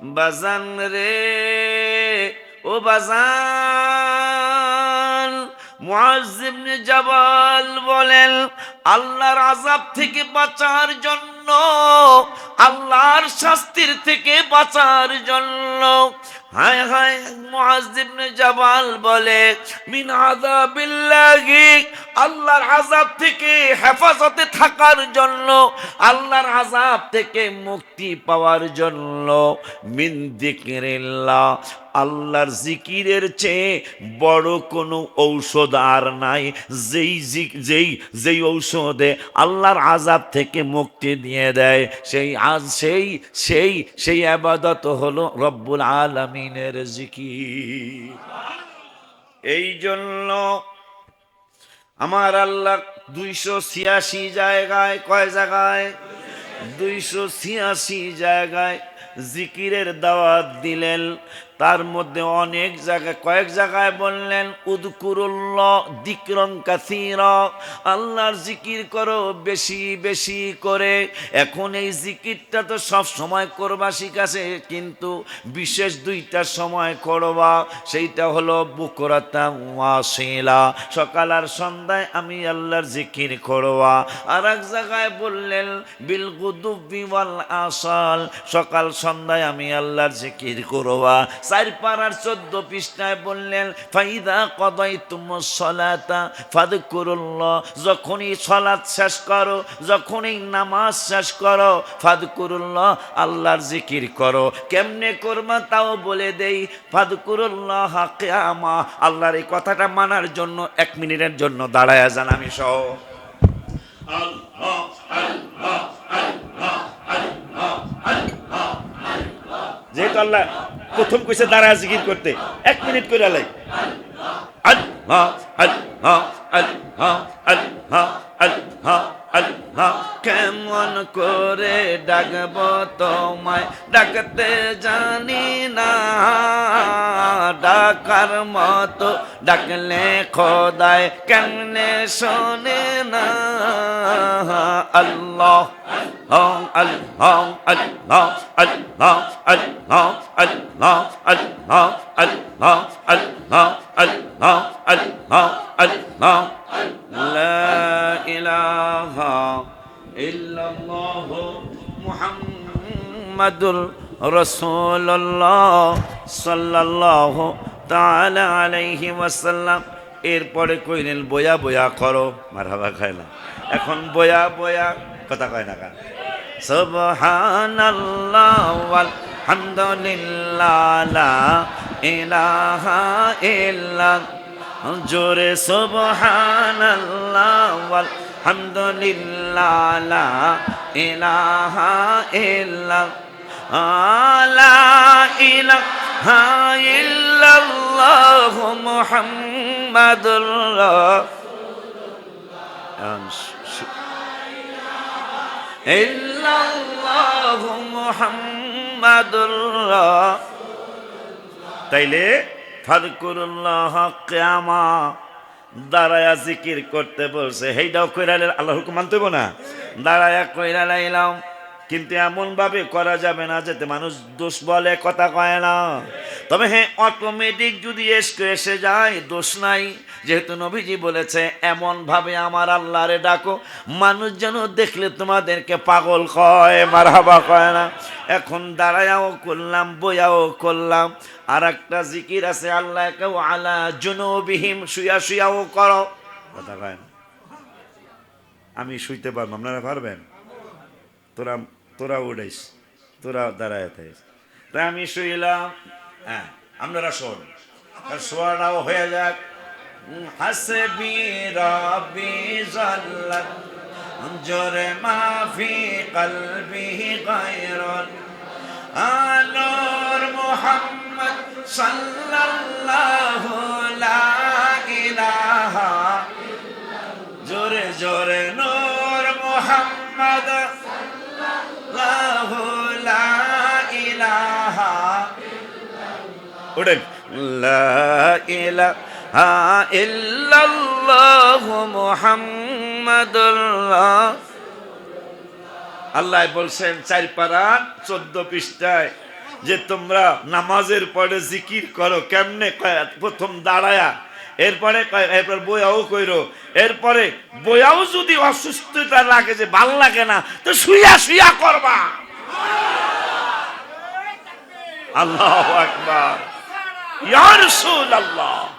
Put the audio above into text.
বাজান রে, ও বাজান। মুআজ্জিবনে জাবাল বলেন, আল্লাহর আযাব থেকে বাঁচার জন্য, আল্লাহর শাস্তির থেকে বাঁচার জন্য হায় হায় মুআজ্জিবনে জাবাল বলে, মিন আযাবিল্লাহি, আল্লাহর আযাব থেকে হেফাজতে থাকার জন্য, আল্লাহর আযাব থেকে মুক্তি পাওয়ার জন্য, মিন যিকরিল্লাহ আল্লাহর জিকিরের চেয়ে বড় কোনো ঔষধ আর নাই। যেই যেই যেই ঔষধে আল্লাহর আজাব থেকে মুক্তি দিয়ে দেয়, সেই আজ, সেই সেই সেই আবাদত হলো রব্বুল আলমিনের জিকির। এই জন্য আমার আল্লাহ দুইশো ছিয়াশি জায়গায় কয় জায়গায়? দুইশো ছিয়াশি জায়গায় জিকিরের দাওয়াত দিলেন। তার মধ্যে অনেক জায়গায় কয়েক জায়গায় বললেন, উদকুরুল্লাহ দিক্রং কাসির, আল্লাহর জিকির করো বেশি বেশি করে। এখন এই জিকিরটা তো সব সময় করবা শিখাছে কিন্তু বিশেষ দুইটা সময় করবা, সেইটা হলো বুকরাতা ওয়াসিলা সকাল আর সন্ধ্যায় আমি আল্লাহর জিকির করবা। আর এক জায়গায় বললেন, বিল গুদুবি ওয়াল আসাল। সকাল সন্ধ্যায় আমি আল্লাহর জিকির করবা। চার পাড়ার চোদ্দ পৃষ্ঠায় বললেন ফাইদা কদাই তুম সলাতা ফাদকুরুল্লাহ যখনই সলাৎ শেষ করো যখনই নামাজ শেষ করো ফাদকুরুল্লাহ আল্লাহর জিকির করো। কেমনে করবা তাও বলে দেই ফাদকুরুল্লাহ হাকিয়ামা আল্লাহর এই কথাটা মানার জন্য এক মিনিটের জন্য দাঁড়ায় যান আমি সহ। যেহেতু আল্লাহ প্রথম কইছে দাঁড়ায় জিকির করতে। এক মিনিট করে আল্লাহ, কেমন করে ডাকব তোমায়? ডাকতে জানি না, ডাকার মতো ডাকলে খোদায় কেমনে শোনে না? আল্লাহ আল্লাহ আল্লাহ আল্লাহ আল্লাহ আল্লাহ আল্লাহ আল্লাহ আল্লাহ আল্লাহ আল্লাহ আল্লাহ لا إله إلا الله محمد رسول الله صلى الله تعالى عليه وسلم এরপরে কইলেন বয়া বয়া করো মারহাবা খায় না এখন বয়া বয়া কথা কয় না কেন সুবহানাল্লাহ আলহামদুলিল্লাহ লা ইলাহা ইল্লাল্লাহ। জোরে সুবহানাল্লাহ আলহামদুলিল্লাহ লা ইলাহা ইল্লাল্লাহ লা তাইলে, ফাদকুরুল্লাহ দাঁড়ায়া জিকির করতে বলছে হেইটাও কইরালে আল্লাহ হুকুম মানতে না? দাঁড়ায়া কইরা লাইলাম কিন্তু এমন ভাবে করা যাবে না, যাতে মানুষ দোষ বলে, কথা কয় না। তবে হ্যাঁ অটোমেটিক যদি এসকে এসে যায়, দোষ নাই। যেহেতু নবীজি বলেছে এমন ভাবে আমার আল্লাহরে ডাকো, মানুষ যেন দেখলে তোমাদেরকে পাগল কয়, মারহাবা কয় না। এখন দাঁড়ায়াও করলাম বইয়াও করলাম। আর একটা জিকির আছে, আল্লাহ কেউ আলা জুনুবিহিম, শুয়া শুয়াও করো। কথা কয় না। আমি শুইতে পারব, আপনারা পারবেন? তোরা তোরা উড়াইস তোরা দাঁড়ায় থাকিস। তাই আমি শুইলাম। হ্যাঁ আপনারা শোন। শোয়াটাও হয়ে যাক। হাসবি রবি জাল্লাত জোরে মাফি কলবি গায়রন। আলোর মোহাম্মদ সাল্লাল্লাহু লা ইলাহা, জোরে জোরে নূর মোহাম্মদ সাল্লাল্লাহু ওঠেন আল্লাহ বলছেন চার পারা চোদ্দ পৃষ্ঠায় যে তোমরা নামাজের পরে জিকির করো, কেমনে প্রথম দাঁড়ায়া, এরপরে এরপর বইয়াও কইরো, এরপরে বইয়াও যদি অসুস্থতা লাগে, যে ভালো লাগে না, তো শুইয়া শুইয়া করবা। আল্লাহ আকবার। ইয়া রাসূলুল্লাহ।